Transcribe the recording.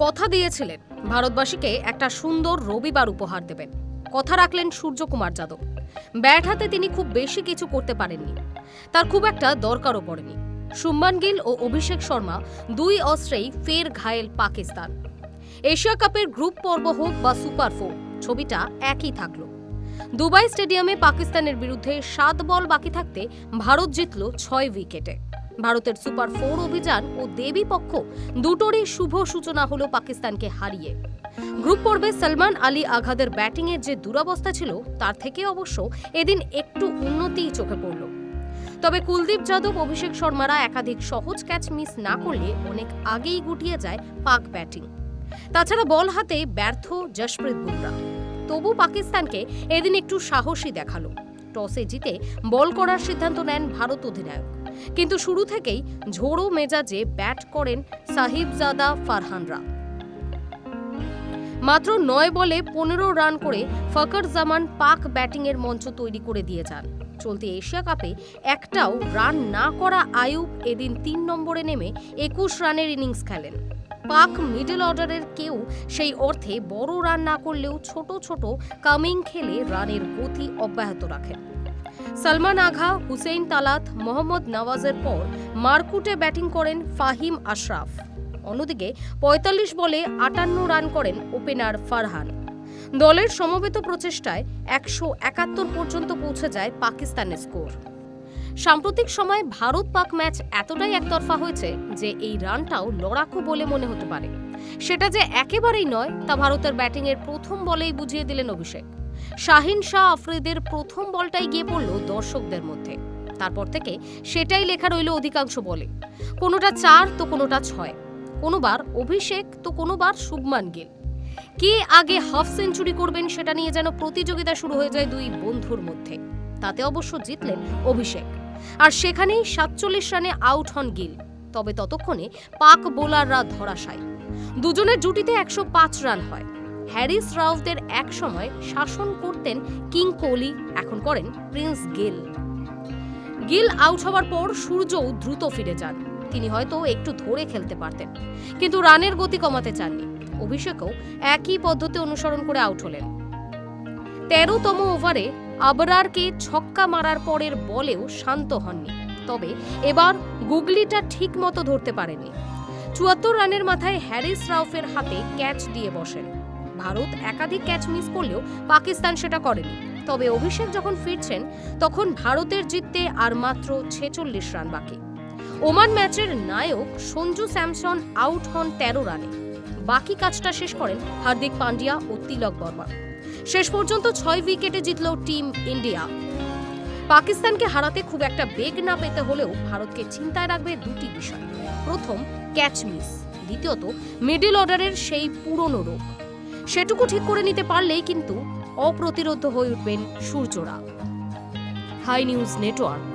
কথা দিয়েছিলেন। ভারতবাসীকে একটা সুন্দর রবিবার উপহার দেবেন। কথা রাখলেন সূর্যকুমার যাদব। ব্যাট হাতে তিনি খুব বেশি কিছু করতে পারেননি। তার খুব একটা দরকারও পড়েনি। শুম্মান গিল ও অভিষেক শর্মা দুই অস্ত্রেই ফের ঘায়েল পাকিস্তান। এশিয়া কাপের গ্রুপ পর্ব হোক বা সুপার ফোর, ছবিটা একই থাকল। দুবাই স্টেডিয়ামে পাকিস্তানের বিরুদ্ধে সাত বল বাকি থাকতে ভারত জিতল ছয় উইকেটে। ভারতের সুপার ফোর অভিযান ও দেবী পক্ষ দুটোরই শুভ সূচনা হলো পাকিস্তানকে হারিয়ে। গ্রুপ পর্বে সলমান আলী আঘাদের ব্যাটিংয়ের যে দুরবস্থা ছিল, তার থেকে অবশ্য এদিন একটু উন্নতিই চোখে পড়ল। তবে কুলদীপ যাদব, অভিষেক শর্মারা একাধিক সহজ ক্যাচ মিস না করলে অনেক আগেই গুটিয়ে যায় পাক ব্যাটিং। তাছাড়া বল হাতে ব্যর্থ জশপ্রীত বুমরা। তবু পাকিস্তানকে এদিন একটু সাহসী দেখাল। টসে জিতে বল করার সিদ্ধান্ত নেন ভারত অধিনায়ক। কিন্তু শুরু থেকেই ঝোড়ো মেজাজে ব্যাট করেন সাহিবজাদা ফারহানরা। মাত্র নয় বলে পনেরো রান করে ফকর জামান পাক ব্যাটিংয়ের মঞ্চ তৈরি করে দিয়ে যান। চলতি এশিয়া কাপে একটাও রান না করা আয়ুব এদিন তিন নম্বরে নেমে একুশ রানের ইনিংস খেলেন। পাক মিডল অর্ডারের কেউ সেই অর্থে বড় রান না করলেও ছোট ছোট কামিং খেলে রানের গতি অব্যাহত রাখেন। সালমান আঘা, হুসেইন তালাত, মোহাম্মদ নওয়াজের পর মারকুটে ব্যাটিং করেন ফাহিম আশরাফ। অন্যদিকে পঁয়তাল্লিশ বলে আটান্ন রান করেন ওপেনার ফারহান। দলের সমবেত প্রচেষ্টায় একশো একাত্তর পর্যন্ত পৌঁছে যায় পাকিস্তানের স্কোর। সাম্প্রতিক সময়ে ভারত পাক ম্যাচ এতটাই একতরফা হয়েছে যে এই রানটাও লড়াকু বলে মনে হতে পারে। সেটা যে একেবারেই নয়, তা ভারতের ব্যাটিংয়ের প্রথম বলেই বুঝিয়ে দিলেন অভিষেক। শাহিন শাহ আফ্রিদের প্রথম বলটাই গিয়ে পড়ল দর্শকদের মধ্যে। তারপর থেকে সেটাই লেখা রইল অধিকাংশ বলে। কোনোটা চার তো কোনোটা ছয়। কোনোবার অভিষেক, তো কোনোবার শুভমান গিল। কে আগে হাফ সেঞ্চুরি করবেন সেটা নিয়ে যেন প্রতিযোগিতা শুরু হয়ে যায় দুই বন্ধুর মধ্যে। তাতে অবশ্য জিতলেন অভিষেক। আর সেখানেই সাতচল্লিশ রানে আউট হন গিল। তবে ততক্ষণে পাক বোলাররা ধরাশায়। দুজনের জুটিতে একশো পাঁচ রান হয়। হ্যারিস রাউফদের এক সময় শাসন করতেন কিং কোহলি, এখন করেন প্রিন্স গিল। গিল আউট হওয়ার পর সূর্যও দ্রুত ফিরে যান। তিনি হয়তো একটু ধরে খেলতে পারতেন, কিন্তু রানের গতি কমাতে চাননি। অভিষেকও একই পদ্ধতি অনুসরণ করে আউট হলেন। তেরোতম ওভারে আবরারকে ছক্কা মারার পরের বলেও শান্ত হননি, তবে এবার গুগলিটা ঠিক মতো ধরতে পারেননি। চুয়াত্তর রানের মাথায় হ্যারিস রাউফের হাতে ক্যাচ দিয়ে বসেন। ভারত একাধিক ক্যাচ মিস করলেও পাকিস্তান সেটা করেনি। তবে অভিষেক যখন ফিরছেন, তখন ভারতের জিততে আর মাত্র ছেচল্লিশ রান বাকি। ওমান ম্যাচের নায়ক সঞ্জু স্যামসন আউট হন তেরো রানে। বাকি কাজটা শেষ করেন হার্দিক পান্ডিয়া ও তিলক বর্মা। শেষ পর্যন্ত ছয় উইকেটে জিতল টিম ইন্ডিয়া পাকিস্তানকে হারাতে খুব একটা বেগ না পেতে হলেও ভারতকে চিন্তায় রাখবে দুটি বিষয়। প্রথম ক্যাচ মিস দ্বিতীয়ত মিডল অর্ডারের সেই পুরনো রোগ। সেটুকু ঠিক করে নিতে পারলেই কিন্তু অপ্রতিরোধ হয়ে উঠবেন সূর্যরা। High news network.